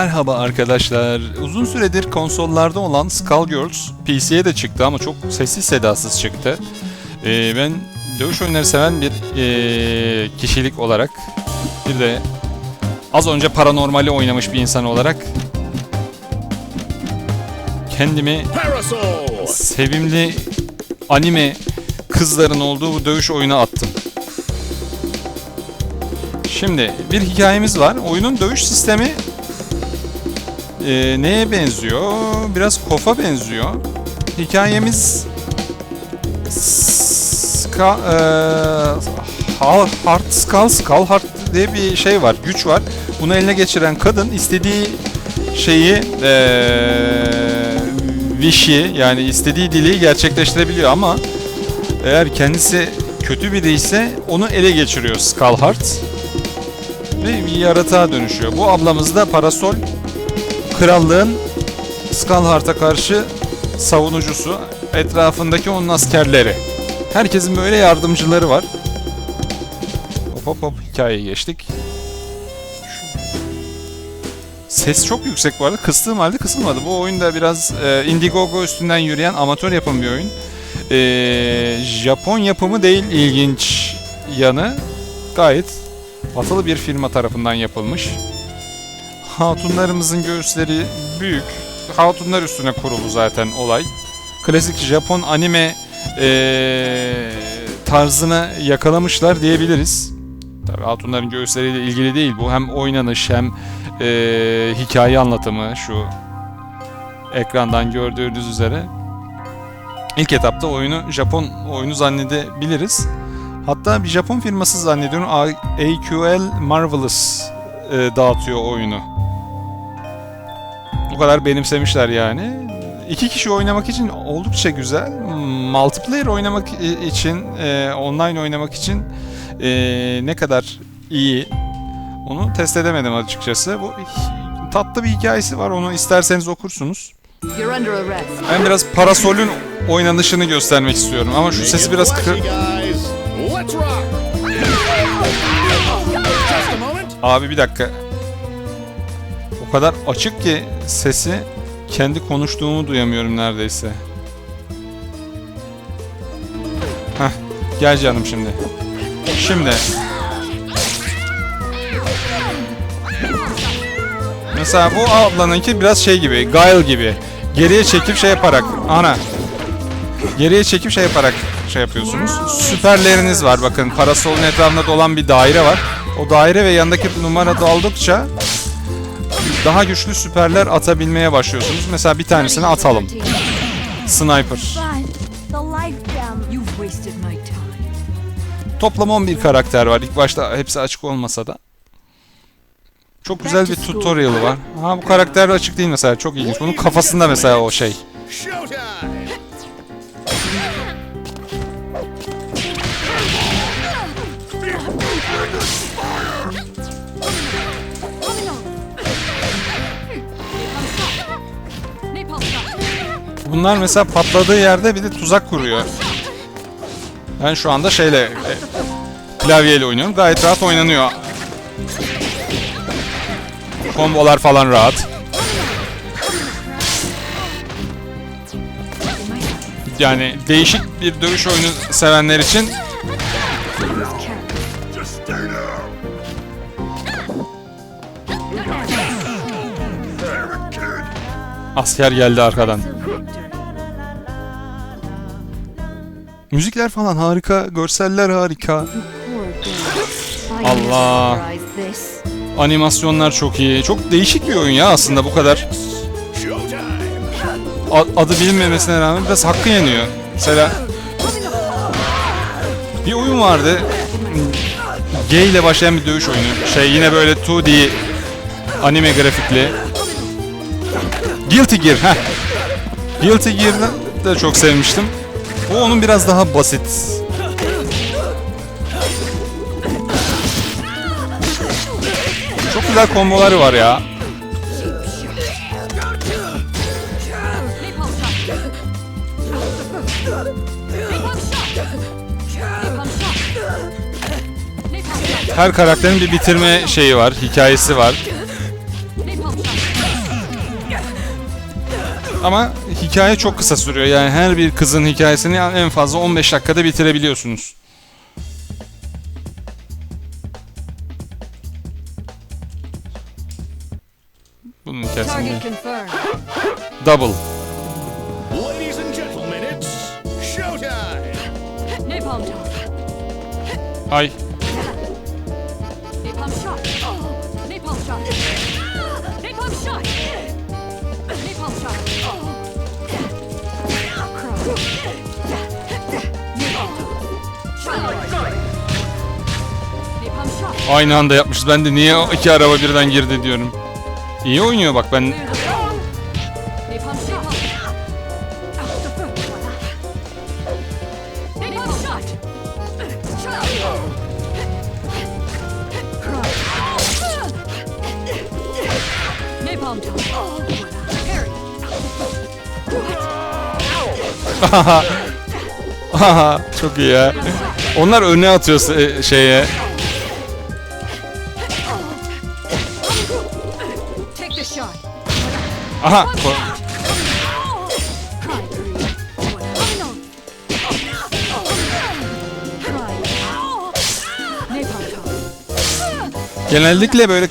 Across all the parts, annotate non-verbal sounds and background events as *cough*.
Merhaba arkadaşlar. Uzun süredir konsollarda olan Skullgirls PC'ye de çıktı ama çok sessiz sedasız çıktı. Ee, ben dövüş oyunları seven bir ee, kişilik olarak bir de az önce paranormali oynamış bir insan olarak kendimi sevimli anime kızların olduğu bu dövüş oyunu attım. Şimdi bir hikayemiz var. Oyunun dövüş sistemi e, neye benziyor? Biraz kofa benziyor. Hikayemiz Ska, e, Hard Skull, Skull Heart diye bir şey var, güç var. Bunu eline geçiren kadın istediği şeyi eee wish'i yani istediği dili gerçekleştirebiliyor ama eğer kendisi kötü biri ise onu ele geçiriyor Skullheart ve bir yaratığa dönüşüyor. Bu ablamız da Parasol krallığın Skullheart'a karşı savunucusu, etrafındaki onun askerleri. Herkesin böyle yardımcıları var. Hop hop hop hikayeye geçtik. Ses çok yüksek arada. Kıstığım halde kısılmadı. Bu oyun da biraz e, Indiegogo üstünden yürüyen amatör yapım bir oyun. E, Japon yapımı değil ilginç yanı. Gayet batılı bir firma tarafından yapılmış. Hatunlarımızın göğüsleri büyük. Hatunlar üstüne kurulu zaten olay. Klasik Japon anime e, tarzını yakalamışlar diyebiliriz. Tabii hatunların göğüsleriyle ilgili değil bu. Hem oynanış hem e, hikaye anlatımı şu ekrandan gördüğünüz üzere. İlk etapta oyunu Japon oyunu zannedebiliriz. Hatta bir Japon firması zannediyorum AQL Marvelous e, dağıtıyor oyunu. Kadar benimsemişler yani. İki kişi oynamak için oldukça güzel. Multiplayer oynamak i- için, e, online oynamak için e, ne kadar iyi onu test edemedim açıkçası. Bu tatlı bir hikayesi var. Onu isterseniz okursunuz. Ben biraz Parasol'ün oynanışını göstermek istiyorum ama şu sesi biraz Flashy, kı- guys. Let's rock! Just a moment. Abi bir dakika. Kadar açık ki sesi kendi konuştuğumu duyamıyorum neredeyse. Heh, gel canım şimdi. Şimdi. Mesela bu ablanınki biraz şey gibi, Guile gibi. Geriye çekip şey yaparak, ana. Geriye çekip şey yaparak şey yapıyorsunuz. Süperleriniz var bakın. Parasolun etrafında dolan bir daire var. O daire ve yanındaki numara doldukça daha güçlü süperler atabilmeye başlıyorsunuz. Mesela bir tanesini atalım. Sniper. Toplam 11 karakter var. İlk başta hepsi açık olmasa da. Çok güzel bir tutorial var. Ha bu karakter açık değil mesela. Çok ilginç. Bunun kafasında mesela o şey. Bunlar mesela patladığı yerde bir de tuzak kuruyor. Ben şu anda şeyle e, klavyeyle oynuyorum. Gayet rahat oynanıyor. Kombolar falan rahat. Yani değişik bir dövüş oyunu sevenler için asker geldi arkadan. Müzikler falan harika, görseller harika. Allah. Animasyonlar çok iyi. Çok değişik bir oyun ya aslında bu kadar. Adı bilinmemesine rağmen biraz hakkı yeniyor. Mesela bir oyun vardı. G ile başlayan bir dövüş oyunu. Şey yine böyle 2D anime grafikli. Guilty Gear. Heh. Guilty Gear'ı da çok sevmiştim. Bu onun biraz daha basit. Çok güzel komboları var ya. Her karakterin bir bitirme şeyi var, hikayesi var. Ama hikaye çok kısa sürüyor. Yani her bir kızın hikayesini en fazla 15 dakikada bitirebiliyorsunuz. Bunun hikayesini double. Ladies and gentlemen, it's showtime. Napalm top. Ay Napalm shot. Napalm shot. Napalm shot. Napalm shot. Aynı anda yapmışız. Ben de niye iki araba birden girdi diyorum. İyi oynuyor bak ben *laughs* çok iyi ya. Onlar öne atıyor şeye. Aha. Genellikle böyle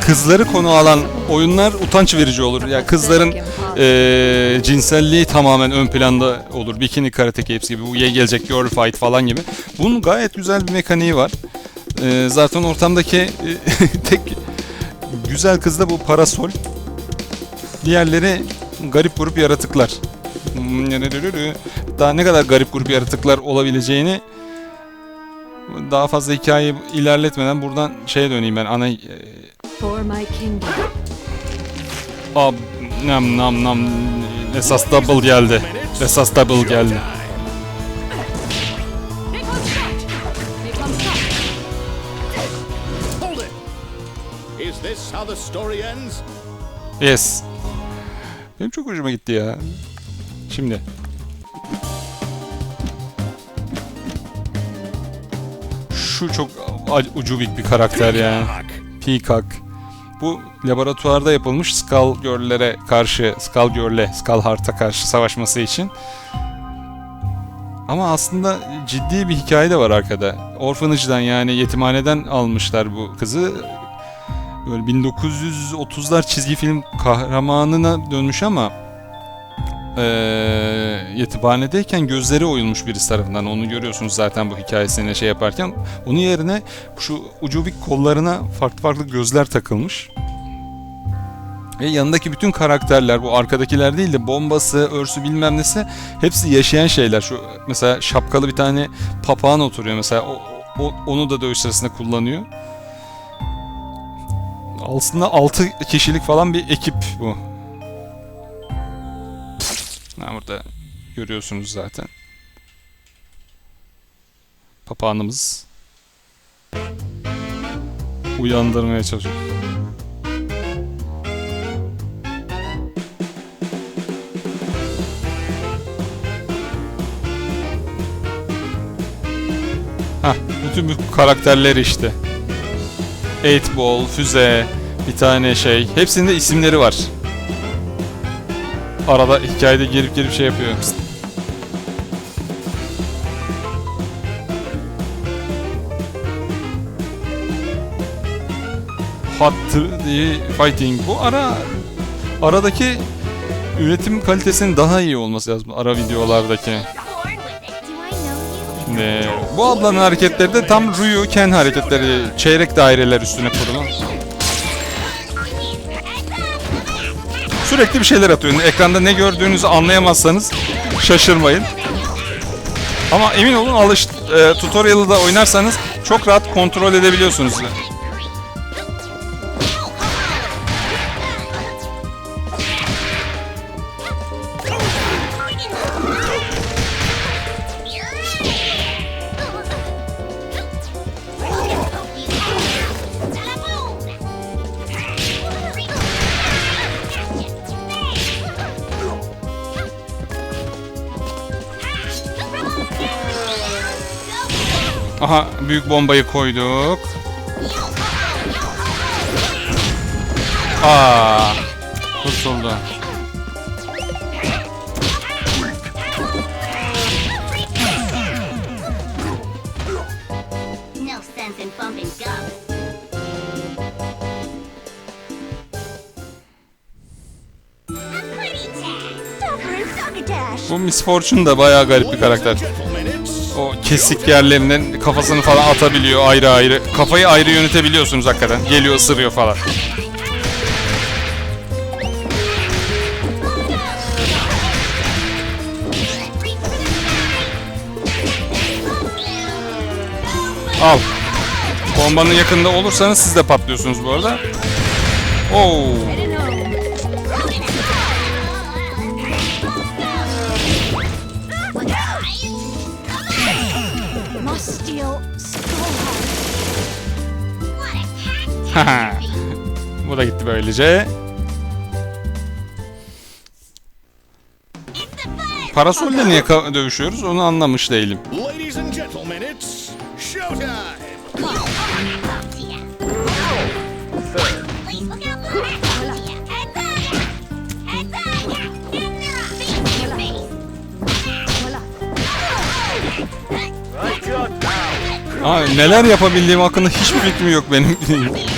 kızları konu alan oyunlar utanç verici olur. Ya kızların eee, cinselliği tamamen ön planda olur. Bikini Karate Capes gibi, bu ye gelecek Girl Fight falan gibi. Bunun gayet güzel bir mekaniği var. Eee, zaten ortamdaki e, *laughs* tek güzel kız da bu parasol. Diğerleri garip grup yaratıklar. Daha ne kadar garip grup yaratıklar olabileceğini daha fazla hikayeyi ilerletmeden buradan şeye döneyim ben ana For my kingdom. ab nam nam nam esas double geldi. Esas double geldi. Is this how the story ends? Yes. Benim çok hoşuma gitti ya. Şimdi. Şu çok ucubik bir karakter yani. Peacock. Bu laboratuvarda yapılmış Skull Girl'lere karşı, Skull Girl'e, Skull Heart'a karşı savaşması için. Ama aslında ciddi bir hikaye de var arkada. Orphanage'dan yani yetimhaneden almışlar bu kızı. Böyle 1930'lar çizgi film kahramanına dönmüş ama eee yetimhanedeyken gözleri oyulmuş birisi tarafından. Onu görüyorsunuz zaten bu hikayesine şey yaparken. Onun yerine şu ucubik kollarına farklı farklı gözler takılmış. Ve yanındaki bütün karakterler bu arkadakiler değil de bombası, örsü bilmem nesi hepsi yaşayan şeyler. Şu mesela şapkalı bir tane papağan oturuyor mesela o, o- onu da dövüş sırasında kullanıyor. Aslında 6 kişilik falan bir ekip bu. Ha, burada görüyorsunuz zaten. Papağanımız uyandırmaya çalışıyor. Hah, bütün bu karakterler işte. 8 Ball, Füze, bir tane şey. Hepsinde isimleri var. Arada hikayede gelip gelip şey yapıyor. Hot diye Fighting. Bu ara aradaki üretim kalitesinin daha iyi olması lazım ara videolardaki. Şimdi bu ablanın hareketleri de tam Ryu Ken hareketleri. Çeyrek daireler üstüne kurulu. Sürekli bir şeyler atıyor. Ekranda ne gördüğünüzü anlayamazsanız şaşırmayın. Ama emin olun alış e, tutorial'ı da oynarsanız çok rahat kontrol edebiliyorsunuz. Aha büyük bombayı koyduk. Aa, kurtuldu. Bu Miss Fortune da bayağı garip bir karakter kesik yerlerinden kafasını falan atabiliyor ayrı ayrı. Kafayı ayrı yönetebiliyorsunuz hakikaten. Geliyor ısırıyor falan. Al. Bombanın yakında olursanız siz de patlıyorsunuz bu arada. Oo. *laughs* bu da gitti böylece. Parasolle niye dövüşüyoruz onu anlamış değilim. Aa, neler yapabildiğim hakkında hiçbir fikrim yok benim. *laughs*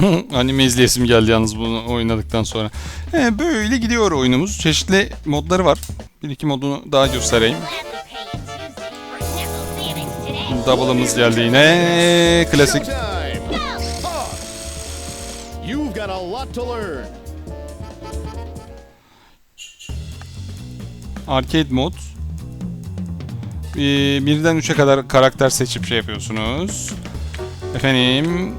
*laughs* Anime izleyesim geldi yalnız bunu oynadıktan sonra. He, böyle gidiyor oyunumuz. Çeşitli modları var. Bir iki modunu daha göstereyim. Double'ımız geldi yine. Klasik. Arcade mod. Ee, birden 3'e kadar karakter seçip şey yapıyorsunuz. Efendim.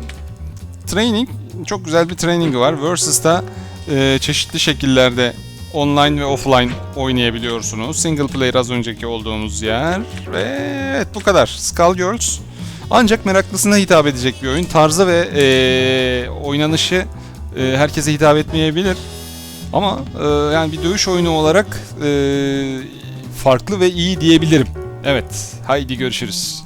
Training. Çok güzel bir training var. Versus'ta e, çeşitli şekillerde online ve offline oynayabiliyorsunuz. Single player az önceki olduğumuz yer. Ve evet bu kadar. Skullgirls. Ancak meraklısına hitap edecek bir oyun. Tarzı ve e, oynanışı e, herkese hitap etmeyebilir. Ama e, yani bir dövüş oyunu olarak e, farklı ve iyi diyebilirim. Evet, haydi görüşürüz.